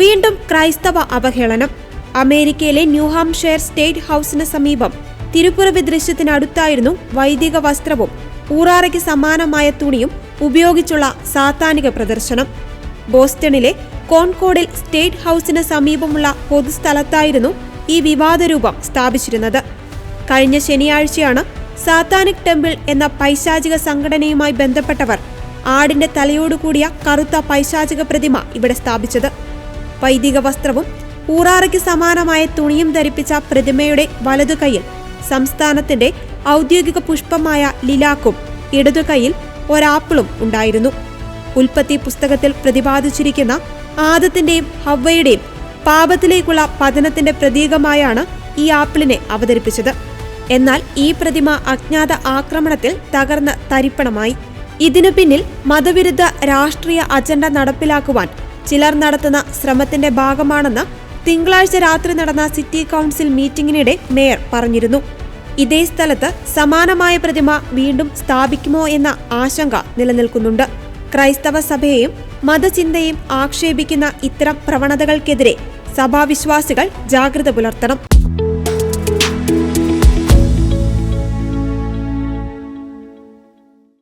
വീണ്ടും ക്രൈസ്തവ അവഹേളനം. അമേരിക്കയിലെ ന്യൂഹാംഷെയർ സ്റ്റേറ്റ് ഹൌസിന് സമീപം തിരുപ്പുറവി ദൃശ്യത്തിനടുത്തായിരുന്നു വൈദിക വസ്ത്രവും ഊറാറയ്ക്ക് സമാനമായ തുണിയും ഉപയോഗിച്ചുള്ള സാത്താനിക പ്രദർശനം. ബോസ്റ്റണിലെ കോൺകോഡിൽ സ്റ്റേറ്റ് ഹൌസിന് സമീപമുള്ള പൊതുസ്ഥലത്തായിരുന്നു ഈ വിവാദരൂപം സ്ഥാപിച്ചിരുന്നത്. കഴിഞ്ഞ ശനിയാഴ്ചയാണ് സാത്താനിക് ടെമ്പിൾ എന്ന പൈശാചിക സംഘടനയുമായി ബന്ധപ്പെട്ടവർ ആടിന്റെ തലയോടുകൂടിയ കറുത്ത പൈശാചിക പ്രതിമ ഇവിടെ സ്ഥാപിച്ചത്. വൈദിക വസ്ത്രവും ഊറാറയ്ക്ക് സമാനമായ തുണിയും ധരിപ്പിച്ച പ്രതിമയുടെ വലതു കൈയിൽ സംസ്ഥാനത്തിന്റെ ഔദ്യോഗിക പുഷ്പമായ ലിലാക്കും ഇടതു കൈയിൽ ഒരാപ്പിളും ഉണ്ടായിരുന്നു. ഉൽപ്പത്തി പുസ്തകത്തിൽ പ്രതിപാദിച്ചിരിക്കുന്ന ആദത്തിന്റെയും ഹവ്വയുടെയും പാപത്തിലേക്കുള്ള പതനത്തിന്റെ പ്രതീകമായാണ് ഈ ആപ്പിളിനെ അവതരിപ്പിച്ചത്. എന്നാൽ ഈ പ്രതിമ അജ്ഞാത ആക്രമണത്തിൽ തകർന്ന് തരിപ്പണമായി. ഇതിനു പിന്നിൽ മതവിരുദ്ധ രാഷ്ട്രീയ അജണ്ട നടപ്പിലാക്കുവാൻ ചിലർ നടത്തുന്ന ശ്രമത്തിന്റെ ഭാഗമാണെന്ന് തിങ്കളാഴ്ച രാത്രി നടന്ന സിറ്റി കൗൺസിൽ മീറ്റിംഗിനിടെ മേയർ പറഞ്ഞിരുന്നു. ഇതേ സ്ഥലത്ത് സമാനമായ പ്രതിമ വീണ്ടും സ്ഥാപിക്കുമോ എന്ന ആശങ്ക നിലനിൽക്കുന്നുണ്ട്. ക്രൈസ്തവ സഭയെയും മതചിന്തയും ആക്ഷേപിക്കുന്ന ഇത്തരം പ്രവണതകൾക്കെതിരെ സഭാവിശ്വാസികൾ ജാഗ്രത പുലർത്തണം.